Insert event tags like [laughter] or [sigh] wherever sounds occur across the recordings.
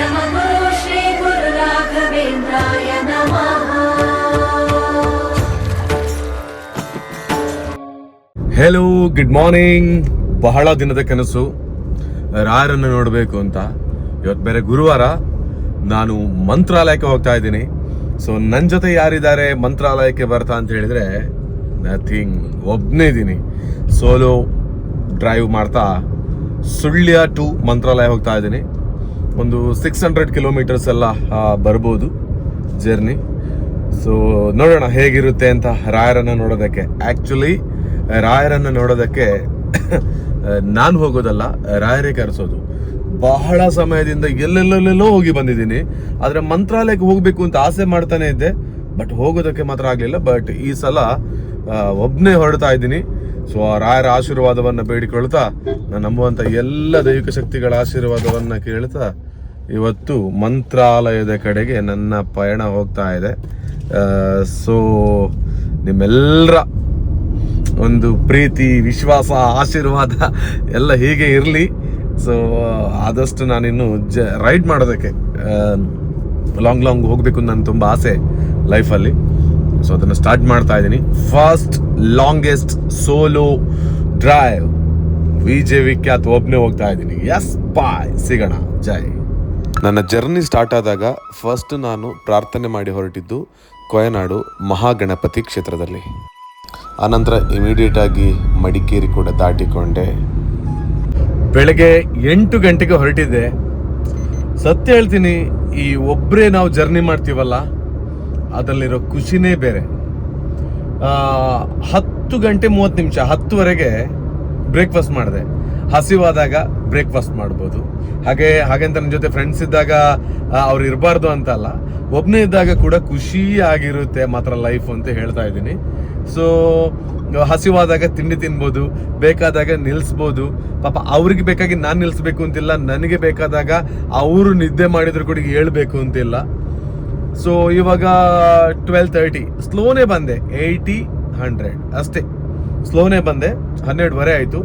परमगुरु श्री गुरु राघवेन्द्राय नमः hello good morning ಬಹಳ ದಿನದ ಕನಸು ರಾಯರನ್ನು ನೋಡಬೇಕು ಅಂತ ಇವತ್ತು ಬೇರೆ ಗುರುವಾರ ನಾನು ಮಂತ್ರಾಲಯಕ್ಕೆ ಹೋಗ್ತಾ ಇದ್ದೀನಿ ಸೊ ನನ್ನ ಜೊತೆ ಯಾರಿದ್ದಾರೆ ಮಂತ್ರಾಲಯಕ್ಕೆ ಬರ್ತಾ ಅಂತ ಹೇಳಿದ್ರೆ ನಥಿಂಗ್ ಒಬ್ಬನೇ ಇದ್ದೀನಿ ಸೋಲೋ ಡ್ರೈವ್ ಮಾಡ್ತಾ ಸುಳ್ಯ ಟು ಮಂತ್ರಾಲಯ ಹೋಗ್ತಾ ಇದ್ದೀನಿ ಒಂದು ಸಿಕ್ಸ್ ಹಂಡ್ರೆಡ್ ಕಿಲೋಮೀಟರ್ಸ್ ಎಲ್ಲ ಬರ್ಬೋದು ಜರ್ನಿ ಸೊ ನೋಡೋಣ ಹೇಗಿರುತ್ತೆ ಅಂತ ರಾಯರನ್ನ ನೋಡೋದಕ್ಕೆ. ಆ್ಯಕ್ಚುಲಿ ರಾಯರನ್ನ ನೋಡೋದಕ್ಕೆ, [laughs] ನಾನು ಹೋಗೋದಲ್ಲ, ರಾಯರೇ ಕರೆಸೋದು. ಬಹಳ ಸಮಯದಿಂದ ಎಲ್ಲೆಲ್ಲೆಲ್ಲೆಲ್ಲೋ ಹೋಗಿ ಬಂದಿದ್ದೀನಿ. ಆದ್ರೆ ಮಂತ್ರಾಲಯಕ್ಕೆ ಹೋಗ್ಬೇಕು ಅಂತ ಆಸೆ ಮಾಡ್ತಾನೆ ಇದ್ದೆ. ಬಟ್ ಹೋಗೋದಕ್ಕೆ ಮಾತ್ರ ಆಗಲಿಲ್ಲ. ಬಟ್ ಈ ಸಲ ಒಬ್ಬನೇ ಹೊರಡ್ತಾ ಇದ್ದೀನಿ. ಸೊ ಆ ರಾಯರ ಆಶೀರ್ವಾದವನ್ನ ಬೇಡಿಕೊಳ್ತಾ, ನಾನು ನಂಬುವಂತ ಎಲ್ಲ ದೈವಿಕ ಶಕ್ತಿಗಳ ಆಶೀರ್ವಾದವನ್ನ ಕೇಳ್ತಾ ಇವತ್ತು ಮಂತ್ರಾಲಯದ ಕಡೆಗೆ ನನ್ನ ಪಯಣ ಹೋಗ್ತಾ ಇದೆ. ಸೊ ನಿಮ್ಮೆಲ್ಲರ ಒಂದು ಪ್ರೀತಿ, ವಿಶ್ವಾಸ, ಆಶೀರ್ವಾದ ಎಲ್ಲ ಹೀಗೆ ಇರಲಿ. ಸೊ, ಆದಷ್ಟು ನಾನಿನ್ನು ಜ, ರೈಡ್ ಮಾಡೋದಕ್ಕೆ ಲಾಂಗ್ ಲಾಂಗ್ ಹೋಗಬೇಕು ನನ್ನ ತುಂಬ ಆಸೆ ಲೈಫಲ್ಲಿ. ಸೊ, ಅದನ್ನು ಸ್ಟಾರ್ಟ್ ಮಾಡ್ತಾ ಇದ್ದೀನಿ. First longest solo drive V J Vikhyath ಒಬ್ಬನೇ ಹೋಗ್ತಾ ಇದ್ದೀನಿ. ಎಸ್ ಬಾಯ್ ಸಿಗೋಣ. ಜೈ. ನನ್ನ ಜರ್ನಿ ಸ್ಟಾರ್ಟ್ ಆದಾಗ ಫಸ್ಟ್ ನಾನು ಪ್ರಾರ್ಥನೆ ಮಾಡಿ ಹೊರಟಿದ್ದು ಕೊಯನಾಡು ಮಹಾಗಣಪತಿ ಕ್ಷೇತ್ರದಲ್ಲಿ. ಆನಂತರ ಇಮಿಡಿಯೇಟ್ ಆಗಿ ಮಡಿಕೇರಿ ಕೂಡ ದಾಟಿಕೊಂಡೆ. ಬೆಳಗ್ಗೆ ಎಂಟು ಗಂಟೆಗೆ ಹೊರಟಿದ್ದೆ. ಸತ್ಯ ಹೇಳ್ತೀನಿ, ಈ ಒಬ್ಬರೇ ನಾವು ಜರ್ನಿ ಮಾಡ್ತೀವಲ್ಲ, ಅದರಲ್ಲಿರೋ ಖುಷಿನೇ ಬೇರೆ. ಹತ್ತು ಗಂಟೆ ಮೂವತ್ತು ನಿಮಿಷ, ಹತ್ತುವರೆಗೆ ಬ್ರೇಕ್ಫಾಸ್ಟ್ ಮಾಡಿದೆ. ಹಸಿವಾದಾಗ ಬ್ರೇಕ್ಫಾಸ್ಟ್ ಮಾಡ್ಬೋದು. ಹಾಗೆ ಹಾಗೆಂತ ನನ್ನ ಜೊತೆ ಫ್ರೆಂಡ್ಸ್ ಇದ್ದಾಗ ಅವ್ರು ಇರಬಾರ್ದು ಅಂತ ಅಲ್ಲ. ಒಬ್ಬನೇ ಇದ್ದಾಗ ಕೂಡ ಖುಷಿ ಆಗಿರುತ್ತೆ ಮಾತ್ರ ಲೈಫ್ ಅಂತ ಹೇಳ್ತಾ ಇದ್ದೀನಿ. ಸೊ ಹಸಿವಾದಾಗ ತಿಂಡಿ ತಿನ್ಬೋದು, ಬೇಕಾದಾಗ ನಿಲ್ಲಿಸ್ಬೋದು ಪಾಪ ಅವ್ರಿಗೆ ಬೇಕಾಗಿ ನಾನು ನಿಲ್ಲಿಸ್ಬೇಕು ಅಂತಿಲ್ಲ, ನನಗೆ ಬೇಕಾದಾಗ ಅವರು ನಿದ್ದೆ ಮಾಡಿದ್ರು ಕೂಡ ಹೇಳ್ಬೇಕು ಅಂತಿಲ್ಲ. ಸೊ ಇವಾಗ ಟ್ವೆಲ್ ತರ್ಟಿ ಸ್ಲೋನೇ ಬಂದೆ ಏಯ್ಟಿ ಹಂಡ್ರೆಡ್ ಅಷ್ಟೇ ಸ್ಲೋನೇ ಬಂದೆ, ಹನ್ನೆರಡುವರೆ ಆಯಿತು.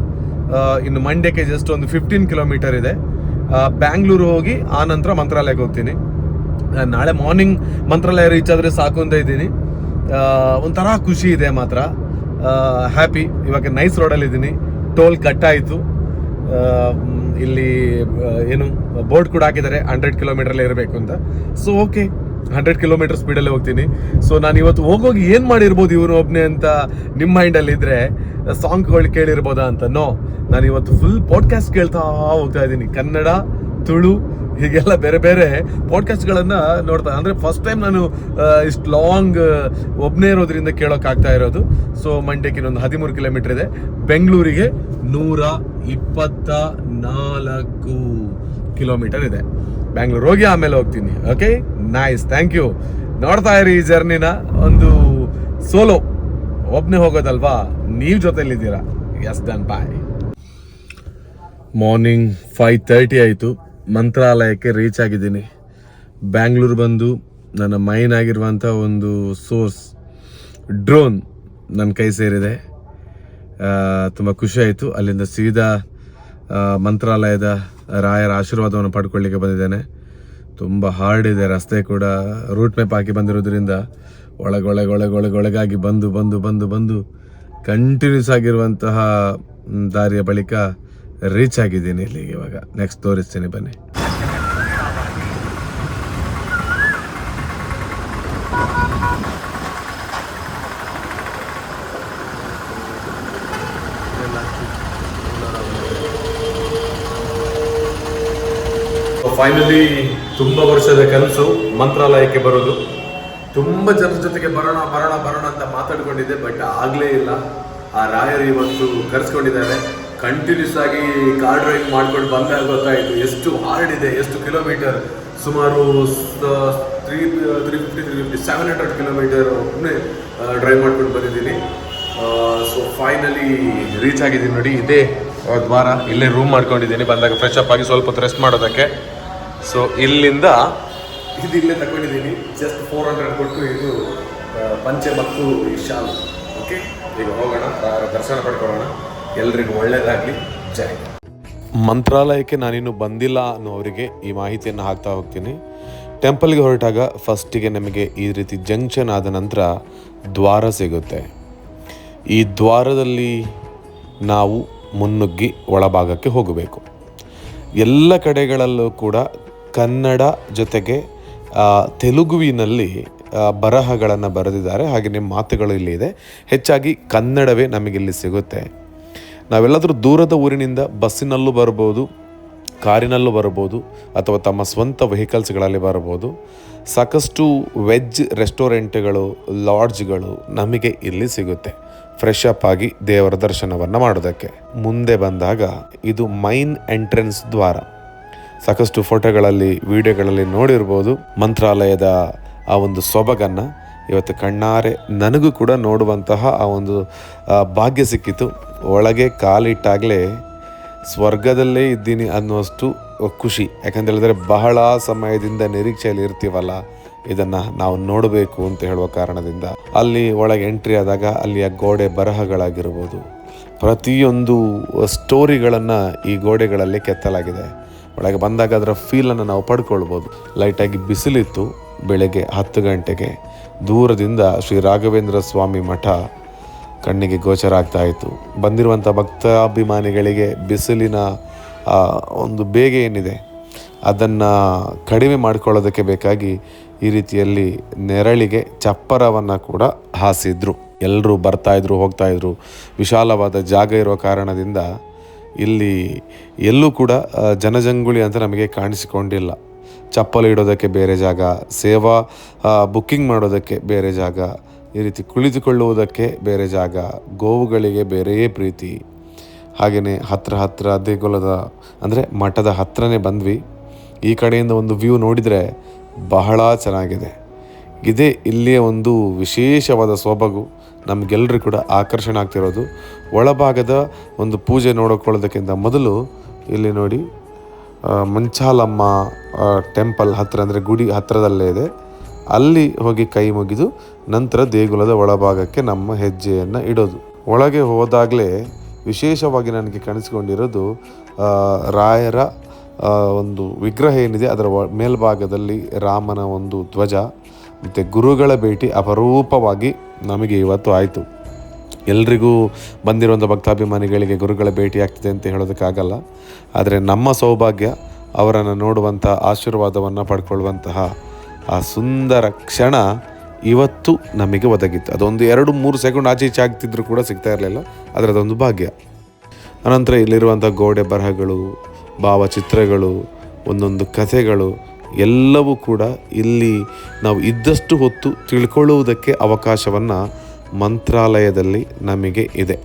ಇನ್ನು ಮಂಡ್ಯಕ್ಕೆ ಜಸ್ಟ್ ಒಂದು ಫಿಫ್ಟೀನ್ ಕಿಲೋಮೀಟರ್ ಇದೆ. ಬ್ಯಾಂಗ್ಳೂರು ಹೋಗಿ ಆ ನಂತರ ಮಂತ್ರಾಲಯಕ್ಕೆ ಹೋಗ್ತೀನಿ. ನಾಳೆ ಮಾರ್ನಿಂಗ್ ಮಂತ್ರಾಲಯ ರೀಚ್ ಆದರೆ ಸಾಕು ಅಂತ ಇದ್ದೀನಿ. ಒಂಥರ ಖುಷಿ ಇದೆ ಮಾತ್ರ. ಹ್ಯಾಪಿ ಇವಾಗ ನೈಸ್ ರೋಡಲ್ಲಿ ಇದ್ದೀನಿ. ಟೋಲ್ ಕಟ್ ಇಲ್ಲಿ ಏನು ಬೋರ್ಡ್ ಕೂಡ ಹಾಕಿದ್ದಾರೆ. ಹಂಡ್ರೆಡ್ ಕಿಲೋಮೀಟ್ರಲ್ಲೇ ಇರಬೇಕು ಅಂತ. ಸೊ ಓಕೆ ಹಂಡ್ರೆಡ್ ಕಿಲೋಮೀಟರ್ ಸ್ಪೀಡಲ್ಲೇ ಹೋಗ್ತೀನಿ. ಸೊ ನಾನು ಇವತ್ತು ಹೋಗೋಗಿ ಏನು ಮಾಡಿರ್ಬೋದು ಇವನು ಒಬ್ಬನೇ ಅಂತ ನಿಮ್ಮ ಮೈಂಡಲ್ಲಿ ಇದ್ರೆ, ಸಾಂಗ್ಗಳು ಕೇಳಿರ್ಬೋದಾ ಅಂತ? ನೋ ನಾನು ಇವತ್ತು ಫುಲ್ ಪಾಡ್ಕಾಸ್ಟ್ ಕೇಳ್ತಾ ಹೋಗ್ತಾ ಇದ್ದೀನಿ. ಕನ್ನಡ, ತುಳು, ಹೀಗೆಲ್ಲ ಬೇರೆ ಬೇರೆ ಪಾಡ್ಕಾಸ್ಟ್ಗಳನ್ನು ನೋಡ್ತಾ ಅಂದ್ರೆ ಫಸ್ಟ್ ಟೈಮ್ ನಾನು ಇಷ್ಟು ಲಾಂಗ್ ಒಬ್ಬನೇ ಇರೋದ್ರಿಂದ ಕೇಳೋಕ್ಕಾಗ್ತಾ ಇರೋದು. ಸೊ ಮಂಡ್ಯಕ್ಕೆ ಇನ್ನೊಂದು ಹದಿಮೂರು ಕಿಲೋಮೀಟರ್ ಇದೆ. ಬೆಂಗಳೂರಿಗೆ ನೂರ ಇಪ್ಪತ್ತ ನಾಲ್ಕು ಕಿಲೋಮೀಟರ್ ಇದೆ. ಬ್ಯಾಂಗ್ಳೂರ್ ಹೋಗಿ ಆಮೇಲೆ ಹೋಗ್ತೀನಿ ಓಕೆ ನೈಸ್ ಥ್ಯಾಂಕ್ ಯು ನೋಡ್ತಾ ಇರಿ ಈ ಜರ್ನಿನ ಒಂದು ಸೋಲೋ ಒಬ್ಬನೇ ಹೋಗೋದಲ್ವಾ? ನೀವು ಜೊತೆಲಿದ್ದೀರಾ? Yes done by morning five thirty ಆಯಿತು. ಮಂತ್ರಾಲಯಕ್ಕೆ ರೀಚ್ ಆಗಿದ್ದೀನಿ. ಬ್ಯಾಂಗ್ಳೂರು ಬಂದು ನನ್ನ ಮೈನ್ ಆಗಿರುವಂಥ ಒಂದು ಸೋರ್ಸ್ ಡ್ರೋನ್ ನನ್ನ ಕೈ ಸೇರಿದೆ. ತುಂಬ ಖುಷಿ ಆಯಿತು. ಅಲ್ಲಿಂದ ಸೀದಾ ಮಂತ್ರಾಲಯದ ರಾಯರ ಆಶೀರ್ವಾದವನ್ನು ಪಡ್ಕೊಳ್ಳಿಕ್ಕೆ ಬಂದಿದ್ದೇನೆ. ತುಂಬ ಹಾರ್ಡ್ ಇದೆ, ರಸ್ತೆ ಕೂಡ ರೂಟ್ ಮ್ಯಾಪ್ ಹಾಕಿ ಬಂದಿರೋದ್ರಿಂದ ಒಳಗೊಳಗೊಳಗೊಳಗೊಳಗಾಗಿ ಬಂದು ಬಂದು ಬಂದು ಬಂದು ಕಂಟಿನ್ಯೂಸ್ ಆಗಿರುವಂತಹ ದಾರಿಯ ಬಳಿಕ ರೀಚ್ ಆಗಿದ್ದೀನಿ ಇಲ್ಲಿಗೆ ಇವಾಗ. ನೆಕ್ಸ್ಟ್ ತೋರಿಸ್ತೀನಿ, ಬನ್ನಿ. ಫೈನಲಿ ತುಂಬ ವರ್ಷದ ಕನಸು ಮಂತ್ರಾಲಯಕ್ಕೆ ಬರೋದು. ತುಂಬ ಜನರ ಜೊತೆಗೆ ಬರೋಣ ಬರೋಣ ಬರೋಣ ಅಂತ ಮಾತಾಡ್ಕೊಂಡಿದ್ದೆ, ಬಟ್ ಆಗಲೇ ಇಲ್ಲ. ಆ ರಾಯರು ಇವತ್ತು ಕರೆಸ್ಕೊಂಡಿದ್ದಾರೆ. ಕಂಟಿನ್ಯೂಸ್ ಆಗಿ ಕಾರ್ ಡ್ರೈವ್ ಮಾಡ್ಕೊಂಡು ಬಂದಾಗ ಗೊತ್ತಾಯಿತು. ಎಷ್ಟು ಹಾರ್ಡ್ ಇದೆ, ಎಷ್ಟು ಕಿಲೋಮೀಟರ್ ಸುಮಾರು three three fifty three fifty seven hundred kilometre drive ಮಾಡ್ಕೊಂಡು ಬಂದಿದ್ದೀನಿ. ಸೊ ಫೈನಲಿ ರೀಚ್ ಆಗಿದ್ದೀನಿ ನೋಡಿ. ಇದೇ ದ್ವಾರ. ಇಲ್ಲೇ ರೂಮ್ ಮಾಡ್ಕೊಂಡಿದ್ದೀನಿ. ಬಂದಾಗ ಫ್ರೆಶ್ ಅಪ್ ಆಗಿ ಸ್ವಲ್ಪ ಹೊತ್ತು ರೆಸ್ಟ್ ಮಾಡೋದಕ್ಕೆ. ಸೊ ಇಲ್ಲಿಂದ ಇದು ಇಲ್ಲೇ ತಗೊಂಡಿದ್ದೀನಿ ಜಸ್ಟ್ ಫೋರ್ ಹಂಡ್ರೆಡ್ ಕೊಟ್ಟು ಇದು ಪಂಚೆ ಮತ್ತು ಶಾಲು. ಓಕೆ ಈಗ ಹೋಗೋಣ ದರ್ಶನ ಪಡ್ಕೊಳ್ಳೋಣ. ಎಲ್ರಿಗೂ ಒಳ್ಳೇದಾಗಲಿ. ಜೈ ಮಂತ್ರಾಲಯಕ್ಕೆ ನಾನಿನ್ನು ಬಂದಿಲ್ಲ ಅನ್ನೋರಿಗೆ ಈ ಮಾಹಿತಿಯನ್ನು ಹಾಕ್ತಾ ಹೋಗ್ತೀನಿ. ಟೆಂಪಲ್ಗೆ ಹೊರಟಾಗ ಫಸ್ಟಿಗೆ ನಮಗೆ ಈ ರೀತಿ ಜಂಕ್ಷನ್ ಆದ ನಂತರ ದ್ವಾರ ಸಿಗುತ್ತೆ. ಈ ದ್ವಾರದಲ್ಲಿ ನಾವು ಮುನ್ನುಗ್ಗಿ ಒಳಭಾಗಕ್ಕೆ ಹೋಗಬೇಕು. ಎಲ್ಲ ಕಡೆಗಳಲ್ಲೂ ಕೂಡ ಕನ್ನಡ ಜೊತೆಗೆ ತೆಲುಗುವಿನಲ್ಲಿ ಬರಹಗಳನ್ನು ಬರೆದಿದ್ದಾರೆ. ಹಾಗೆ ನಿಮ್ಮ ಮಾತುಗಳು ಇಲ್ಲಿ ಇದೆ. ಹೆಚ್ಚಾಗಿ ಕನ್ನಡವೇ ನಮಗಿಲ್ಲಿ ಸಿಗುತ್ತೆ. ನಾವೆಲ್ಲಾದರೂ ದೂರದ ಊರಿನಿಂದ ಬಸ್ಸಿನಲ್ಲೂ ಬರ್ಬೋದು ಕಾರಿನಲ್ಲೂ ಬರ್ಬೋದು ಅಥವಾ ತಮ್ಮ ಸ್ವಂತ ವೆಹಿಕಲ್ಸ್ಗಳಲ್ಲಿ ಬರ್ಬೋದು ಸಾಕಷ್ಟು ವೆಜ್ ರೆಸ್ಟೋರೆಂಟ್ಗಳು, ಲಾಡ್ಜ್ಗಳು ನಮಗೆ ಇಲ್ಲಿ ಸಿಗುತ್ತೆ. ಫ್ರೆಶ್ ಅಪ್ ಆಗಿ ದೇವರ ದರ್ಶನವನ್ನು ಮಾಡೋದಕ್ಕೆ. ಮುಂದೆ ಬಂದಾಗ ಇದು ಮೈನ್ ಎಂಟ್ರೆನ್ಸ್ ದ್ವಾರ. ಸಾಕಷ್ಟು ಫೋಟೋಗಳಲ್ಲಿ, ವಿಡಿಯೋಗಳಲ್ಲಿ ನೋಡಿರ್ಬೋದು. ಮಂತ್ರಾಲಯದ ಆ ಒಂದು ಸೊಬಗನ್ನು ಇವತ್ತು ಕಣ್ಣಾರೆ ನನಗೂ ಕೂಡ ನೋಡುವಂತಹ ಆ ಒಂದು ಭಾಗ್ಯ ಸಿಕ್ಕಿತು. ಒಳಗೆ ಕಾಲಿಟ್ಟಾಗಲೇ ಸ್ವರ್ಗದಲ್ಲೇ ಇದ್ದೀನಿ ಅನ್ನುವಷ್ಟು ಖುಷಿ. ಯಾಕಂತ ಹೇಳಿದ್ರೆ ಬಹಳ ಸಮಯದಿಂದ ನಿರೀಕ್ಷೆಯಲ್ಲಿ ಇರ್ತೀವಲ್ಲ, ಇದನ್ನು ನಾವು ನೋಡಬೇಕು ಅಂತ ಹೇಳುವ ಕಾರಣದಿಂದ. ಅಲ್ಲಿ ಒಳಗೆ ಎಂಟ್ರಿ ಆದಾಗ ಅಲ್ಲಿಯ ಗೋಡೆ ಬರಹಗಳಾಗಿರ್ಬೋದು. ಪ್ರತಿಯೊಂದು ಸ್ಟೋರಿಗಳನ್ನು ಈ ಗೋಡೆಗಳಲ್ಲಿ ಕೆತ್ತಲಾಗಿದೆ. ಒಳಗೆ ಬಂದಾಗ ಅದರ ಫೀಲನ್ನು ನಾವು ಪಡ್ಕೊಳ್ಬೋದು. ಲೈಟಾಗಿ ಬಿಸಿಲಿತ್ತು ಬೆಳಗ್ಗೆ ಹತ್ತು ಗಂಟೆಗೆ. ದೂರದಿಂದ ಶ್ರೀ ರಾಘವೇಂದ್ರ ಸ್ವಾಮಿ ಮಠ ಕಣ್ಣಿಗೆ ಗೋಚರ ಆಗ್ತಾ ಇತ್ತು. ಬಂದಿರುವಂಥ ಭಕ್ತಾಭಿಮಾನಿಗಳಿಗೆ ಬಿಸಿಲಿನ ಒಂದು ಬೇಗ ಏನಿದೆ, ಅದನ್ನು ಕಡಿಮೆ ಮಾಡಿಕೊಳ್ಳೋದಕ್ಕೆ ಬೇಕಾಗಿ ಈ ರೀತಿಯಲ್ಲಿ ನೆರಳಿಗೆ ಚಪ್ಪರವನ್ನು ಕೂಡ ಹಾಸಿದ್ರು. ಎಲ್ಲರೂ ಬರ್ತಾಯಿದ್ರು ಹೋಗ್ತಾಯಿದ್ರು ವಿಶಾಲವಾದ ಜಾಗ ಇರೋ ಕಾರಣದಿಂದ ಇಲ್ಲಿ ಎಲ್ಲೂ ಕೂಡ ಜನಜಂಗುಳಿ ಅಂತ ನಮಗೆ ಕಾಣಿಸಿಕೊಂಡಿಲ್ಲ. ಚಪ್ಪಲಿ ಇಡೋದಕ್ಕೆ ಬೇರೆ ಜಾಗ, ಸೇವಾ ಬುಕ್ಕಿಂಗ್ ಮಾಡೋದಕ್ಕೆ ಬೇರೆ ಜಾಗ, ಈ ರೀತಿ ಕುಳಿತುಕೊಳ್ಳುವುದಕ್ಕೆ ಬೇರೆ ಜಾಗ, ಗೋವುಗಳಿಗೆ ಬೇರೆಯೇ ಪ್ರೀತಿ. ಹಾಗೆಯೇ ಹತ್ರ ಹತ್ರ ದೇಗುಲದ, ಅಂದರೆ ಮಠದ ಹತ್ರನೇ ಬಂದ್ವಿ. ಈ ಕಡೆಯಿಂದ ಒಂದು ವ್ಯೂ ನೋಡಿದರೆ ಬಹಳ ಚೆನ್ನಾಗಿದೆ. ಇದೇ ಇಲ್ಲಿಯ ಒಂದು ವಿಶೇಷವಾದ ಸೊಬಗು. ನಮಗೆಲ್ಲರೂ ಕೂಡ ಆಕರ್ಷಣೆ ಆಗ್ತಿರೋದು. ಒಳಭಾಗದ ಒಂದು ಪೂಜೆ ನೋಡಿಕೊಳ್ಳೋದಕ್ಕಿಂತ ಮೊದಲು ಇಲ್ಲಿ ನೋಡಿ ಮಂಚಾಲಮ್ಮ ಟೆಂಪಲ್ ಹತ್ತಿರ ಅಂದರೆ ಗುಡಿ ಹತ್ತಿರದಲ್ಲೇ ಇದೆ. ಅಲ್ಲಿ ಹೋಗಿ ಕೈ ಮುಗಿದು ನಂತರ ದೇಗುಲದ ಒಳಭಾಗಕ್ಕೆ ನಮ್ಮ ಹೆಜ್ಜೆಯನ್ನು ಇಡೋದು. ಒಳಗೆ ಹೋದಾಗಲೇ ವಿಶೇಷವಾಗಿ ನನಗೆ ಕಾಣಿಸಿಕೊಂಡಿರೋದು ರಾಯರ ಒಂದು ವಿಗ್ರಹ ಏನಿದೆ ಅದರ ಮೇಲ್ಭಾಗದಲ್ಲಿ ರಾಮನ ಒಂದು ಧ್ವಜ, ಮತ್ತು ಗುರುಗಳ ಭೇಟಿ ಅಪರೂಪವಾಗಿ ನಮಗೆ ಇವತ್ತು ಆಯಿತು. ಎಲ್ರಿಗೂ ಬಂದಿರುವಂಥ ಭಕ್ತಾಭಿಮಾನಿಗಳಿಗೆ ಗುರುಗಳ ಭೇಟಿ ಆಗ್ತಿದೆ ಅಂತ ಹೇಳೋದಕ್ಕಾಗಲ್ಲ. ಆದರೆ ನಮ್ಮ ಸೌಭಾಗ್ಯ ಅವರನ್ನು ನೋಡುವಂಥ ಆಶೀರ್ವಾದವನ್ನು ಪಡ್ಕೊಳ್ಳುವಂತಹ ಆ ಸುಂದರ ಕ್ಷಣ ಇವತ್ತು ನಮಗೆ ಒದಗಿತ್ತು. ಅದೊಂದು ಎರಡು ಮೂರು ಸೆಕೆಂಡ್ ಆಚೆ ಈಚೆ ಆಗ್ತಿದ್ರು ಕೂಡ ಸಿಗ್ತಾ ಇರಲಿಲ್ಲ, ಆದರೆ ಅದೊಂದು ಭಾಗ್ಯ. ಅನಂತರ ಇಲ್ಲಿರುವಂಥ ಗೋಡೆ ಬರಹಗಳು, ಭಾವಚಿತ್ರಗಳು, ಒಂದೊಂದು ಕಥೆಗಳು ಎಲ್ಲವೂ ಕೂಡ ಇಲ್ಲಿ ನಾವು ಇದ್ದಷ್ಟು ಹೊತ್ತು ತಿಳ್ಕೊಳ್ಳುವುದಕ್ಕೆ ಅವಕಾಶವನ್ನು ಮಂತ್ರಾಲಯದಲ್ಲಿ ನಮಗೆ ಇದೆ.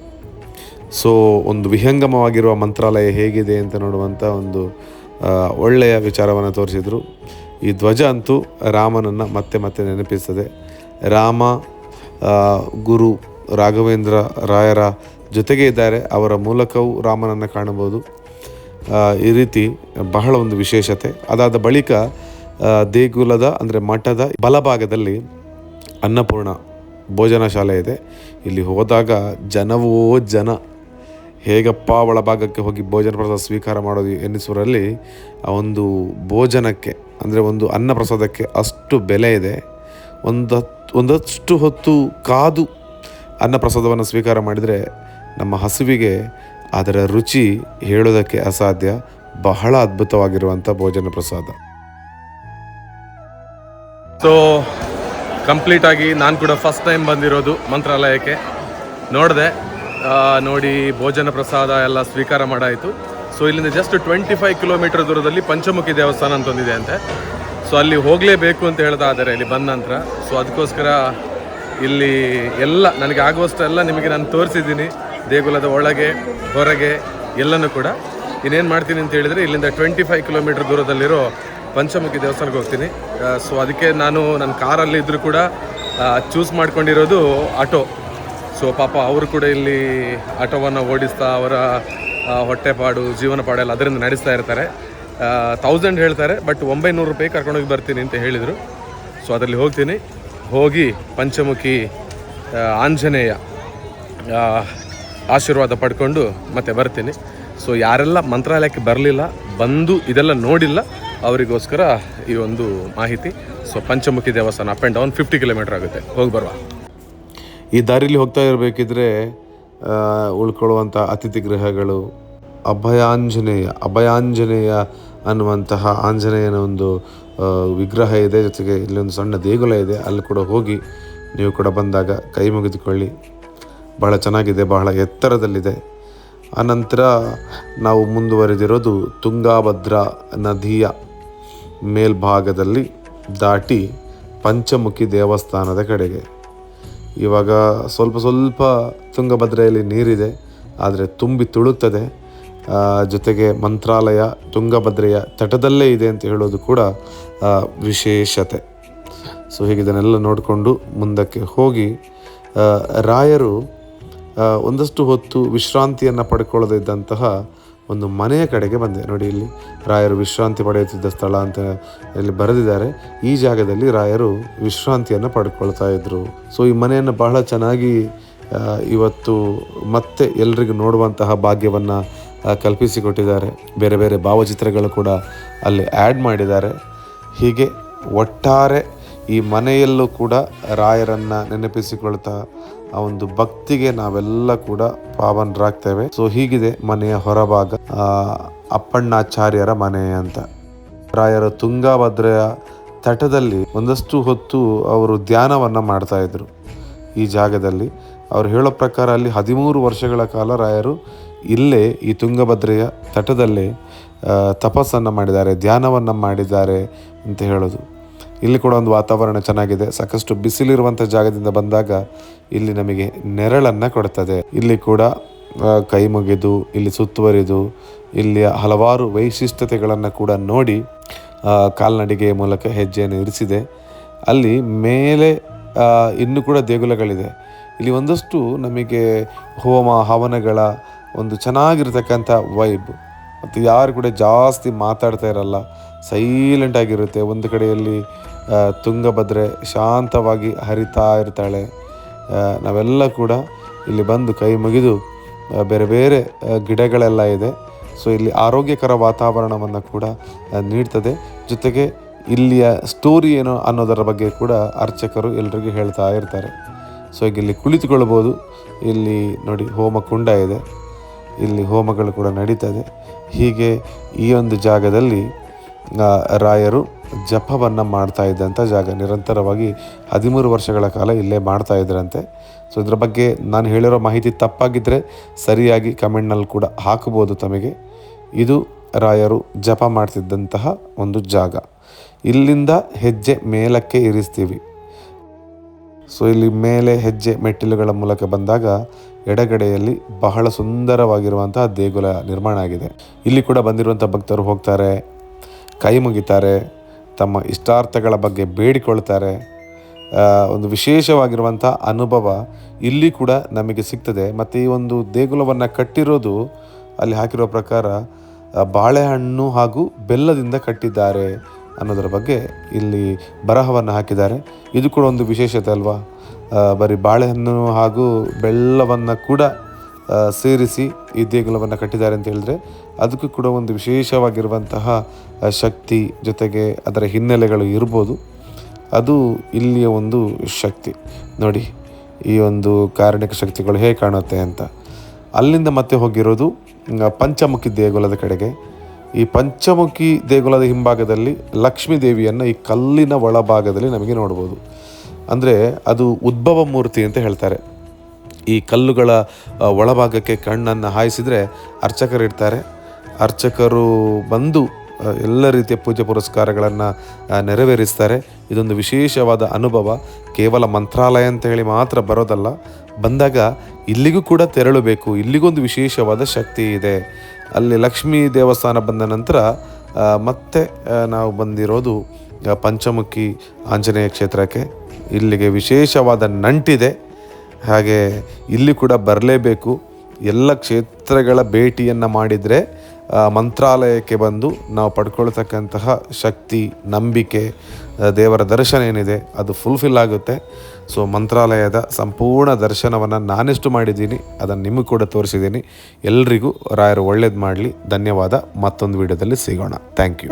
ಸೊ ಒಂದು ವಿಹಂಗಮವಾಗಿರುವ ಮಂತ್ರಾಲಯ ಹೇಗಿದೆ ಅಂತ ನೋಡುವಂಥ ಒಂದು ಒಳ್ಳೆಯ ವಿಚಾರವನ್ನು ತೋರಿಸಿದರು. ಈ ಧ್ವಜ ಅಂತೂ ರಾಮನನ್ನು ಮತ್ತೆ ಮತ್ತೆ ನೆನಪಿಸ್ತದೆ. ರಾಮ ಗುರು ರಾಘವೇಂದ್ರ ರಾಯರ ಜೊತೆಗೆ ಇದ್ದಾರೆ. ಅವರ ಮೂಲಕವೂ ರಾಮನನ್ನು ಕಾಣಬಹುದು. ಈ ರೀತಿ ಬಹಳ ಒಂದು ವಿಶೇಷತೆ. ಅದಾದ ಬಳಿಕ ದೇಗುಲದ, ಅಂದರೆ ಮಠದ ಬಲಭಾಗದಲ್ಲಿ ಅನ್ನಪೂರ್ಣ ಭೋಜನ ಶಾಲೆ ಇದೆ. ಇಲ್ಲಿ ಹೋದಾಗ ಜನವೋ ಜನ. ಹೇಗಪ್ಪ ಒಳಭಾಗಕ್ಕೆ ಹೋಗಿ ಭೋಜನ ಪ್ರಸಾದ ಸ್ವೀಕಾರ ಮಾಡೋದು ಎನ್ನಿಸುವರಲ್ಲಿ ಆ ಒಂದು ಭೋಜನಕ್ಕೆ, ಅಂದರೆ ಒಂದು ಅನ್ನ ಪ್ರಸಾದಕ್ಕೆ ಅಷ್ಟು ಬೆಲೆ ಇದೆ. ಒಂದು ಒಂದಷ್ಟು ಹೊತ್ತು ಕಾದು ಅನ್ನ ಪ್ರಸಾದವನ್ನು ಸ್ವೀಕಾರ ಮಾಡಿದರೆ ನಮ್ಮ ಹಸುವಿಗೆ ಅದರ ರುಚಿ ಹೇಳೋದಕ್ಕೆ ಅಸಾಧ್ಯ, ಬಹಳ ಅದ್ಭುತವಾಗಿರುವಂಥ ಭೋಜನ ಪ್ರಸಾದ. ಸೊ ಕಂಪ್ಲೀಟ್ ಆಗಿ ನಾನು ಕೂಡ ಫಸ್ಟ್ ಟೈಮ್ ಬಂದಿರೋದು ಮಂತ್ರಾಲಯಕ್ಕೆ. ನೋಡಿದೆ ನೋಡಿ ಭೋಜನ ಪ್ರಸಾದ ಎಲ್ಲ ಸ್ವೀಕಾರ ಮಾಡಾಯಿತು. ಸೊ ಇಲ್ಲಿಂದ ಜಸ್ಟ್ ಟ್ವೆಂಟಿ ಫೈವ್ ಕಿಲೋಮೀಟರ್ ದೂರದಲ್ಲಿ ಪಂಚಮುಖಿ ದೇವಸ್ಥಾನ ಅಂತ ಒಂದಿದೆ ಅಂತೆ. ಸೊ ಅಲ್ಲಿ ಹೋಗಲೇಬೇಕು ಅಂತ ಹೇಳ್ತಾ ಆದರೆ ಇಲ್ಲಿ ಬಂದ ನಂತರ ಸೊ ಅದಕ್ಕೋಸ್ಕರ ಇಲ್ಲಿ ಎಲ್ಲ, ನನಗೆ ಆಗುವಷ್ಟೆಲ್ಲ ನಿಮಗೆ ನಾನು ತೋರಿಸಿದ್ದೀನಿ. ದೇಗುಲದ ಒಳಗೆ, ಹೊರಗೆ ಎಲ್ಲನೂ ಕೂಡ. ಇನ್ನೇನು ಮಾಡ್ತೀನಿ ಅಂತ ಹೇಳಿದರೆ ಇಲ್ಲಿಂದ ಟ್ವೆಂಟಿ ಫೈವ್ ಕಿಲೋಮೀಟರ್ ದೂರದಲ್ಲಿರೋ ಪಂಚಮುಖಿ ದೇವಸ್ಥಾನಕ್ಕೆ ಹೋಗ್ತೀನಿ. ಸೊ ಅದಕ್ಕೆ ನಾನು ನನ್ನ ಕಾರಲ್ಲಿ ಇದ್ದರೂ ಕೂಡ ಚೂಸ್ ಮಾಡ್ಕೊಂಡಿರೋದು ಆಟೋ. ಸೊ ಪಾಪ ಅವರು ಕೂಡ ಇಲ್ಲಿ ಆಟೋವನ್ನು ಓಡಿಸ್ತಾ ಅವರ ಹೊಟ್ಟೆಪಾಡು ಜೀವನಪಾಡು ಎಲ್ಲ ಅದರಿಂದ ನಡೆಸ್ತಾ ಇರ್ತಾರೆ. ತೌಸಂಡ್ ಹೇಳ್ತಾರೆ ಬಟ್ ಒಂಬೈನೂರು ರೂಪಾಯಿ ಕರ್ಕೊಂಡೋಗಿ ಬರ್ತೀನಿ ಅಂತ ಹೇಳಿದರು. ಸೊ ಅದರಲ್ಲಿ ಹೋಗ್ತೀನಿ. ಹೋಗಿ ಪಂಚಮುಖಿ ಆಂಜನೇಯ ಆಶೀರ್ವಾದ ಪಡ್ಕೊಂಡು ಮತ್ತೆ ಬರ್ತೀನಿ. ಸೊ ಯಾರೆಲ್ಲ ಮಂತ್ರಾಲಯಕ್ಕೆ ಬರಲಿಲ್ಲ, ಬಂದು ಇದೆಲ್ಲ ನೋಡಿಲ್ಲ, ಅವರಿಗೋಸ್ಕರ ಈ ಒಂದು ಮಾಹಿತಿ. ಸೊ ಪಂಚಮುಖಿ ದೇವಸ್ಥಾನ up and down fifty kilometre ಆಗುತ್ತೆ. ಹೋಗಿ ಬರುವ. ಈ ದಾರಿಲಿ ಹೋಗ್ತಾ ಇರಬೇಕಿದ್ರೆ ಉಳ್ಕೊಳ್ಳುವಂಥ ಅತಿಥಿ ಗೃಹಗಳು, ಅಭಯಾಂಜನೇಯ ಅಭಯಾಂಜನೇಯ ಅನ್ನುವಂತಹ ಆಂಜನೇಯನ ಒಂದು ವಿಗ್ರಹ ಇದೆ. ಜೊತೆಗೆ ಇಲ್ಲೊಂದು ಸಣ್ಣ ದೇಗುಲ ಇದೆ. ಅಲ್ಲಿ ಕೂಡ ಹೋಗಿ ನೀವು ಕೂಡ ಬಂದಾಗ ಕೈ ಮುಗಿದುಕೊಳ್ಳಿ. ಬಹಳ ಚೆನ್ನಾಗಿದೆ, ಬಹಳ ಎತ್ತರದಲ್ಲಿದೆ. ಆನಂತರ ನಾವು ಮುಂದುವರೆದಿರೋದು ತುಂಗಾಭದ್ರಾ ನದಿಯ ಮೇಲ್ಭಾಗದಲ್ಲಿ ದಾಟಿ ಪಂಚಮುಖಿ ದೇವಸ್ಥಾನದ ಕಡೆಗೆ. ಇವಾಗ ಸ್ವಲ್ಪ ಸ್ವಲ್ಪ ತುಂಗಭದ್ರೆಯಲ್ಲಿ ನೀರಿದೆ, ಆದರೆ ತುಂಬಿ ತುಳುತ್ತದೆ. ಜೊತೆಗೆ ಮಂತ್ರಾಲಯ ತುಂಗಭದ್ರೆಯ ತಟದಲ್ಲೇ ಇದೆ ಅಂತ ಹೇಳೋದು ಕೂಡ ವಿಶೇಷತೆ. ಸೊ ಹೀಗೆ ಇದನ್ನೆಲ್ಲ ನೋಡಿಕೊಂಡು ಮುಂದಕ್ಕೆ ಹೋಗಿ ರಾಯರು ಒಂದಷ್ಟು ಹೊತ್ತು ವಿಶ್ರಾಂತಿಯನ್ನು ಪಡ್ಕೊಳ್ಳದಿದ್ದಂತಹ ಒಂದು ಮನೆಯ ಕಡೆಗೆ ಬಂದೆ. ನೋಡಿ, ಇಲ್ಲಿ ರಾಯರು ವಿಶ್ರಾಂತಿ ಪಡೆಯುತ್ತಿದ್ದ ಸ್ಥಳ ಅಂತ ಇಲ್ಲಿ ಬರೆದಿದ್ದಾರೆ. ಈ ಜಾಗದಲ್ಲಿ ರಾಯರು ವಿಶ್ರಾಂತಿಯನ್ನು ಪಡ್ಕೊಳ್ತಾ ಇದ್ದರು ಸೊ ಈ ಮನೆಯನ್ನು ಬಹಳ ಚೆನ್ನಾಗಿ ಇವತ್ತು ಮತ್ತೆ ಎಲ್ರಿಗೂ ನೋಡುವಂತಹ ಭಾಗ್ಯವನ್ನು ಕಲ್ಪಿಸಿಕೊಟ್ಟಿದ್ದಾರೆ. ಬೇರೆ ಬೇರೆ ಭಾವಚಿತ್ರಗಳು ಕೂಡ ಅಲ್ಲಿ ಆ್ಯಡ್ ಮಾಡಿದ್ದಾರೆ. ಹೀಗೆ ಒಟ್ಟಾರೆ ಈ ಮನೆಯಲ್ಲೂ ಕೂಡ ರಾಯರನ್ನು ನೆನಪಿಸಿಕೊಳ್ತಾ ಆ ಒಂದು ಭಕ್ತಿಗೆ ನಾವೆಲ್ಲ ಕೂಡ ಪಾವನರಾಗ್ತೇವೆ. ಸೊ ಹೀಗಿದೆ ಮನೆಯ ಹೊರಭಾಗ ಅಪ್ಪಣ್ಣಾಚಾರ್ಯರ ಮನೆ ಅಂತ. ರಾಯರ ತುಂಗಾಭದ್ರೆಯ ತಟದಲ್ಲಿ ಒಂದಷ್ಟು ಹೊತ್ತು ಅವರು ಧ್ಯಾನವನ್ನ ಮಾಡ್ತಾ ಇದ್ರು. ಈ ಜಾಗದಲ್ಲಿ ಅವರು ಹೇಳೋ ಪ್ರಕಾರ ಅಲ್ಲಿ ಹದಿಮೂರು ವರ್ಷಗಳ ಕಾಲ ರಾಯರು ಇಲ್ಲೇ ಈ ತುಂಗಭದ್ರೆಯ ತಟದಲ್ಲೇ ತಪಸ್ಸನ್ನು ಮಾಡಿದ್ದಾರೆ, ಧ್ಯಾನವನ್ನು ಮಾಡಿದ್ದಾರೆ ಅಂತ ಹೇಳೋದು. ಇಲ್ಲಿ ಕೂಡ ಒಂದು ವಾತಾವರಣ ಚೆನ್ನಾಗಿದೆ. ಸಾಕಷ್ಟು ಬಿಸಿಲಿರುವಂಥ ಜಾಗದಿಂದ ಬಂದಾಗ ಇಲ್ಲಿ ನಮಗೆ ನೆರಳನ್ನು ಕೊಡ್ತದೆ. ಇಲ್ಲಿ ಕೂಡ ಕೈ ಮುಗಿದು, ಇಲ್ಲಿ ಸುತ್ತುವರಿದು, ಇಲ್ಲಿಯ ಹಲವಾರು ವೈಶಿಷ್ಟ್ಯತೆಗಳನ್ನು ಕೂಡ ನೋಡಿ ಕಾಲ್ನಡಿಗೆಯ ಮೂಲಕ ಹೆಜ್ಜೆಯನ್ನು ಇರಿಸಿದೆ. ಅಲ್ಲಿ ಮೇಲೆ ಇನ್ನು ಕೂಡ ದೇಗುಲಗಳಿದೆ. ಇಲ್ಲಿ ಒಂದಷ್ಟು ನಮಗೆ ಹೋಮ, ಹವನಗಳ ಒಂದು ಚೆನ್ನಾಗಿರ್ತಕ್ಕಂಥ ವೈಬ್. ಮತ್ತು ಯಾರು ಕೂಡ ಜಾಸ್ತಿ ಮಾತಾಡ್ತಾ ಇರಲ್ಲ. ಸೈಲೆಂಟ್ ಆಗಿರುತ್ತೆ. ಒಂದು ಕಡೆಯಲ್ಲಿ ತುಂಗಭದ್ರೆ ಶಾಂತವಾಗಿ ಹರಿತಾ ಇರ್ತಾಳೆ. ನಾವೆಲ್ಲ ಕೂಡ ಇಲ್ಲಿ ಬಂದು ಕೈ ಮುಗಿದು ಬೇರೆ ಬೇರೆ ಗಿಡಗಳೆಲ್ಲ ಇದೆ. ಸೊ ಇಲ್ಲಿ ಆರೋಗ್ಯಕರ ವಾತಾವರಣವನ್ನು ಕೂಡ ನೀಡ್ತದೆ. ಜೊತೆಗೆ ಇಲ್ಲಿಯ ಸ್ಟೋರಿ ಏನು ಅನ್ನೋದರ ಬಗ್ಗೆ ಕೂಡ ಅರ್ಚಕರು ಎಲ್ರಿಗೂ ಹೇಳ್ತಾ ಇರ್ತಾರೆ. ಸೊ ಈಗ ಇಲ್ಲಿ ಕುಳಿತುಕೊಳ್ಬೋದು. ಇಲ್ಲಿ ನೋಡಿ ಹೋಮ ಕುಂಡ ಇದೆ. ಇಲ್ಲಿ ಹೋಮಗಳು ಕೂಡ ನಡೀತದೆ. ಹೀಗೆ ಈ ಒಂದು ಜಾಗದಲ್ಲಿ ರಾಯರು ಜಪವನ್ನು ಮಾಡ್ತಾ ಇದ್ದಂಥ ಜಾಗ. ನಿರಂತರವಾಗಿ ಹದಿಮೂರು ವರ್ಷಗಳ ಕಾಲ ಇಲ್ಲೇ ಮಾಡ್ತಾ ಇದ್ರಂತೆ. ಸೊ ಇದ್ರ ಬಗ್ಗೆ ನಾನು ಹೇಳಿರೋ ಮಾಹಿತಿ ತಪ್ಪಾಗಿದ್ದರೆ ಸರಿಯಾಗಿ ಕಮೆಂಟ್ನಲ್ಲಿ ಕೂಡ ಹಾಕಬಹುದು ತಮಗೆ. ಇದು ರಾಯರು ಜಪ ಮಾಡ್ತಿದ್ದಂತಹ ಒಂದು ಜಾಗ. ಇಲ್ಲಿಂದ ಹೆಜ್ಜೆ ಮೇಲಕ್ಕೆ ಇರಿಸ್ತೀವಿ. ಸೊ ಇಲ್ಲಿ ಮೇಲೆ ಹೆಜ್ಜೆ ಮೆಟ್ಟಿಲುಗಳ ಮೂಲಕ ಬಂದಾಗ ಎಡಗಡೆಯಲ್ಲಿ ಬಹಳ ಸುಂದರವಾಗಿರುವಂತಹ ದೇಗುಲ ನಿರ್ಮಾಣ ಆಗಿದೆ. ಇಲ್ಲಿ ಕೂಡ ಬಂದಿರುವಂಥ ಭಕ್ತರು ಹೋಗ್ತಾರೆ, ಕೈ ಮುಗಿತಾರೆ. ತಮ್ಮ ಇಷ್ಟಾರ್ಥಗಳ ಬಗ್ಗೆ ಬೇಡಿಕೊಳ್ತಾರೆ. ಒಂದು ವಿಶೇಷವಾಗಿರುವಂಥ ಅನುಭವ ಇಲ್ಲಿ ಕೂಡ ನಮಗೆ ಸಿಗ್ತದೆ. ಮತ್ತು ಈ ಒಂದು ದೇಗುಲವನ್ನು ಕಟ್ಟಿರೋದು ಅಲ್ಲಿ ಹಾಕಿರೋ ಪ್ರಕಾರ ಬಾಳೆಹಣ್ಣು ಹಾಗೂ ಬೆಲ್ಲದಿಂದ ಕಟ್ಟಿದ್ದಾರೆ ಅನ್ನೋದರ ಬಗ್ಗೆ ಇಲ್ಲಿ ಬರಹವನ್ನು ಹಾಕಿದ್ದಾರೆ. ಇದು ಕೂಡ ಒಂದು ವಿಶೇಷತೆ ಅಲ್ವಾ? ಬರೀ ಬಾಳೆಹಣ್ಣು ಹಾಗೂ ಬೆಲ್ಲವನ್ನು ಕೂಡ ಸೇರಿಸಿ ಈ ದೇಗುಲವನ್ನು ಕಟ್ಟಿದ್ದಾರೆ ಅಂತ ಹೇಳಿದ್ರೆ ಅದಕ್ಕೂ ಕೂಡ ಒಂದು ವಿಶೇಷವಾಗಿರುವಂತಹ ಶಕ್ತಿ ಜೊತೆಗೆ ಅದರ ಹಿನ್ನೆಲೆಗಳು ಇರ್ಬೋದು. ಅದು ಇಲ್ಲಿಯ ಒಂದು ಶಕ್ತಿ. ನೋಡಿ, ಈ ಒಂದು ಕಾರಣಿಕ ಶಕ್ತಿಗಳು ಹೇಗೆ ಕಾಣುತ್ತೆ ಅಂತ. ಅಲ್ಲಿಂದ ಮತ್ತೆ ಹೋಗಿರೋದು ಪಂಚಮುಖಿ ದೇಗುಲದ ಕಡೆಗೆ. ಈ ಪಂಚಮುಖಿ ದೇಗುಲದ ಹಿಂಭಾಗದಲ್ಲಿ ಲಕ್ಷ್ಮೀ ದೇವಿಯನ್ನು ಈ ಕಲ್ಲಿನ ಒಳಭಾಗದಲ್ಲಿ ನಮಗೆ ನೋಡ್ಬೋದು. ಅಂದರೆ ಅದು ಉದ್ಭವ ಮೂರ್ತಿ ಅಂತ ಹೇಳ್ತಾರೆ. ಈ ಕಲ್ಲುಗಳ ಒಳಭಾಗಕ್ಕೆ ಕಣ್ಣನ್ನು ಹಾಯಿಸಿದರೆ ಅರ್ಚಕರು ಇರ್ತಾರೆ. ಅರ್ಚಕರು ಬಂದು ಎಲ್ಲ ರೀತಿಯ ಪೂಜೆ ಪುರಸ್ಕಾರಗಳನ್ನು ನೆರವೇರಿಸ್ತಾರೆ. ಇದೊಂದು ವಿಶೇಷವಾದ ಅನುಭವ. ಕೇವಲ ಮಂತ್ರಾಲಯ ಅಂತ ಹೇಳಿ ಮಾತ್ರ ಬರೋದಲ್ಲ, ಬಂದಾಗ ಇಲ್ಲಿಗೂ ಕೂಡ ತೆರಳಬೇಕು. ಇಲ್ಲಿಗೊಂದು ವಿಶೇಷವಾದ ಶಕ್ತಿ ಇದೆ. ಅಲ್ಲಿ ಲಕ್ಷ್ಮೀ ದೇವಸ್ಥಾನ ಬಂದ ನಂತರ ಮತ್ತೆ ನಾವು ಬಂದಿರೋದು ಪಂಚಮುಖಿ ಆಂಜನೇಯ ಕ್ಷೇತ್ರಕ್ಕೆ. ಇಲ್ಲಿಗೆ ವಿಶೇಷವಾದ ನಂಟಿದೆ. ಹಾಗೆ ಇಲ್ಲಿ ಕೂಡ ಬರಲೇಬೇಕು. ಎಲ್ಲ ಕ್ಷೇತ್ರಗಳ ಭೇಟಿಯನ್ನು ಮಾಡಿದರೆ ಮಂತ್ರಾಲಯಕ್ಕೆ ಬಂದು ನಾವು ಪಡ್ಕೊಳ್ತಕ್ಕಂತಹ ಶಕ್ತಿ, ನಂಬಿಕೆ ದೇವರ ದರ್ಶನ ಏನಿದೆ, ಅದು ಫುಲ್ಫಿಲ್ ಆಗುತ್ತೆ. ಸೊ ಮಂತ್ರಾಲಯದ ಸಂಪೂರ್ಣ ದರ್ಶನವನ್ನು ನಾನೆಷ್ಟು ಮಾಡಿದ್ದೀನಿ, ಅದನ್ನು ನಿಮಗೆ ಕೂಡ ತೋರಿಸಿದ್ದೀನಿ. ಎಲ್ರಿಗೂ ರಾಯರು ಒಳ್ಳೇದು ಮಾಡಲಿ. ಧನ್ಯವಾದ. ಮತ್ತೊಂದು ವಿಡಿಯೋದಲ್ಲಿ ಸಿಗೋಣ. Thank you